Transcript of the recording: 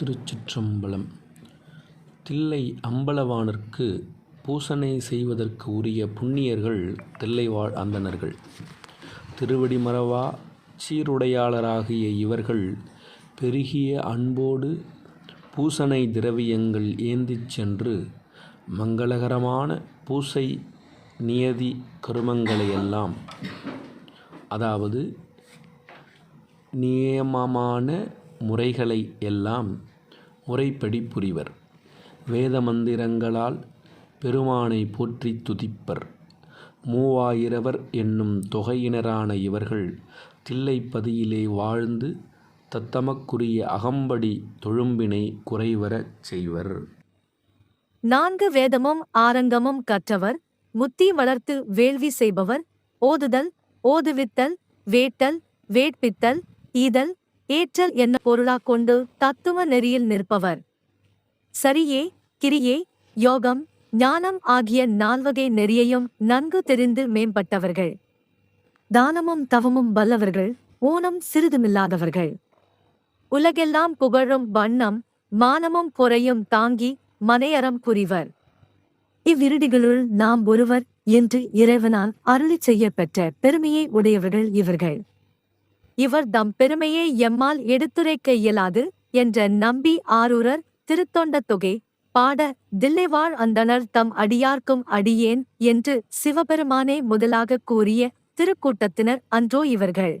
திருச்சிற்றம்பலம். தில்லை அம்பலவானிற்கு பூசனை செய்வதற்கு உரிய புண்ணியர்கள் தில்லைவாழ் அந்தணர்கள். திருவடி மறவா சீருடையாளராகிய இவர்கள் பெருகிய அன்போடு பூசனை திரவியங்கள் ஏந்திச் சென்று மங்களகரமான பூசை நியதி கருமங்களையெல்லாம் அதாவது நியமமான முறைகளை எல்லாம் முறைப்படி புரிவர். வேத மந்திரங்களால் பெருமானை போற்றி துதிப்பர். மூவாயிரவர் என்னும் தொகையினரான இவர்கள் தில்லைப்பதியிலே வாழ்ந்து தத்தமக்குரிய அகம்படி தொழும்பினை குறைவரச் செய்வர். நான்கு வேதமும் ஆரங்கமும் கற்றவர் முத்தி வளர்த்து வேள்வி செய்பவர் ஓதுதல் ஓதுவித்தல் வேட்டல் வேட்பித்தல் ஈதல் ஏற்றல் என்ன பொருளாக் கொண்டு தத்துவ நெறியில் நிற்பவர்? சரியே கிரியே யோகம் ஞானம் ஆகிய நால்வகை நெறியையும் நன்கு தெரிந்து மேம்பட்டவர்கள். தானமும் தவமும் வல்லவர்கள் ஊனம் சிறிதுமில்லாதவர்கள். உலகெல்லாம் புகழும் வண்ணம் மானமும் பொறையும் தாங்கி மனையறம் புரிவர். இவ்விருடிகளுள் நாம் ஒருவர் என்று இறைவனால் அருளிச் செய்ய பெற்ற பெருமையை உடையவர்கள் இவர்கள். இவர் தம் பெருமையை எம்மால் எடுத்துரைக்க இயலாது என்ற நம்பி ஆரூரர் திருத்தொண்ட தொகை பாட தில்லைவாழ் அந்தணர் தம் அடியார்க்கும் அடியேன் என்று சிவபெருமானே முதலாகக் கூறிய திருக்கூட்டத்தினர் அன்றோ இவர்கள்.